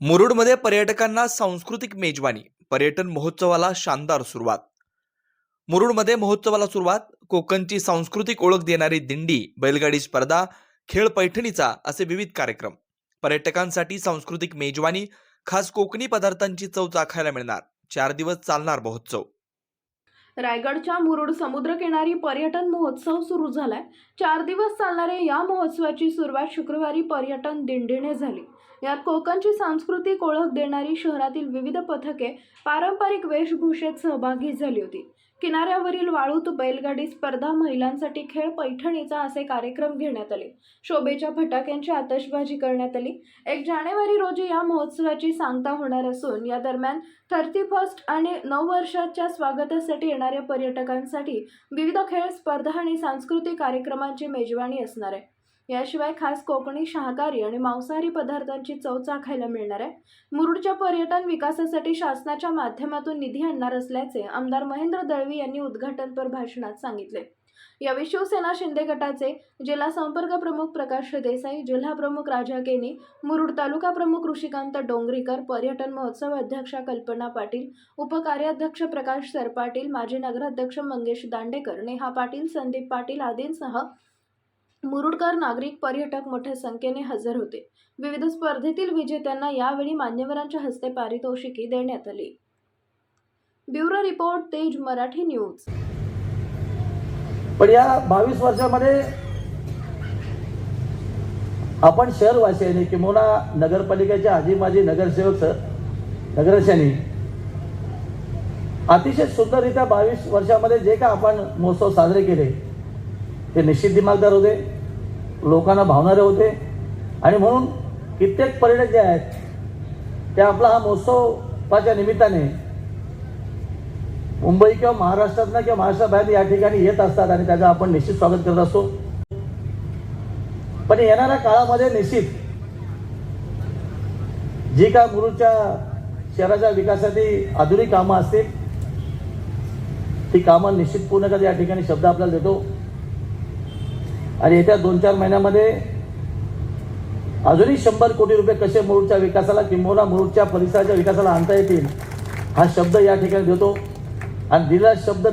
मुरुडमध्ये पर्यटकांना सांस्कृतिक मेजवानी पर्यटन महोत्सवाला शानदार सुरुवात. मुरुडमध्ये महोत्सवाला सुरुवात कोकणची सांस्कृतिक ओळख देणारी दिंडी बैलगाडी स्पर्धा खेळ पैठणीचा असे विविध कार्यक्रम. पर्यटकांसाठी सांस्कृतिक मेजवानी खास कोकणी पदार्थांची चव चाखायला मिळणार. चार दिवस चालणार महोत्सव. रायगडच्या मुरुड समुद्रकिनारी पर्यटन महोत्सव सुरू झालाय. चार दिवस चालणाऱ्या या महोत्सवाची सुरुवात शुक्रवारी पर्यटन दिंडीने झाली. यात कोकणची सांस्कृतिक ओळख देणारी शहरातील विविध पथके पारंपरिक वेशभूषेत सहभागी झाली होती. किनाऱ्यावरील वाळूत बैलगाडी स्पर्धा महिलांसाठी खेळ पैठणीचा असे कार्यक्रम घेण्यात आले. शोभेच्या फटाक्यांची आतषबाजी करण्यात आली. एक जानेवारी रोजी या महोत्सवाची सांगता होणार असून या दरम्यान थर्टी फर्स्ट आणि नऊ वर्षाच्या स्वागतासाठी येणार येणाऱ्या पर्यटकांसाठी विविध खेळ स्पर्धा आणि सांस्कृतिक कार्यक्रमांची मेजवानी असणार आहे. याशिवाय खास कोकणी शाकाहारी आणि मांसाहारी पदार्थांची चव चाखायला मिळणार आहे. मुरुडच्या पर्यटन विकासासाठी शासनाच्या माध्यमातून निधी आणणार असल्याचे आमदार महेंद्र दळवी यांनी उद्घाटनपर भाषणात सांगितले. यावेळी शिवसेना शिंदे गटाचे जिल्हा संपर्क प्रमुख प्रकाश देसाई जिल्हा प्रमुख राजा केनी मुरुड तालुका प्रमुख ऋषिकांत डोंगरीकर पर्यटन महोत्सव अध्यक्षा कल्पना पाटील उपकार्याध्यक्ष प्रकाश सरपाटील माजी नगराध्यक्ष मंगेश दांडेकर नेहा पाटील संदीप पाटील आदींसह मुरुडकर नागरिक पर्यटक मोठ्या संख्येने हजर होते. विविध स्पर्धेतील विजेत्यांना यावेळी मान्यवरांच्या हस्ते पारितोषिके देण्यात आली. ब्युरो रिपोर्ट तेज मराठी न्यूज. पण या बावीस वर्षामध्ये आपण शहरवासियांनी किंवा नगरपालिकेच्या आजी माजी नगरसेवक सर अतिशय सुंदररित्या बावीस वर्षामध्ये जे काय आपण महोत्सव साजरे केले ते निश्चित दिमागदार होते लोकांना भावणारे होते आणि म्हणून कित्येक पर्यटक जे आहेत ते आपला हा महोत्सवाच्या निमित्ताने मुंबई किंवा महाराष्ट्रातनं किंवा महाराष्ट्राबाहेर या ठिकाणी येत असतात आणि त्याचं आपण निश्चित स्वागत करत असतो. पण येणाऱ्या काळामध्ये निश्चित जी काय मुरुडच्या शहराच्या विकासासाठी आधुनिक कामं असतील ती कामं निश्चित पूर्ण करत या ठिकाणी शब्द आपल्याला देतो. आणि येत्या दोन चार महिन्यामध्ये अजूनही शंभर कोटी रुपये कसे मुरुडच्या विकासाला किंबहुना मुरुडच्या परिसराच्या विकासाला आणता येतील हा शब्द या ठिकाणी देतो. आणि दिलेला शब्द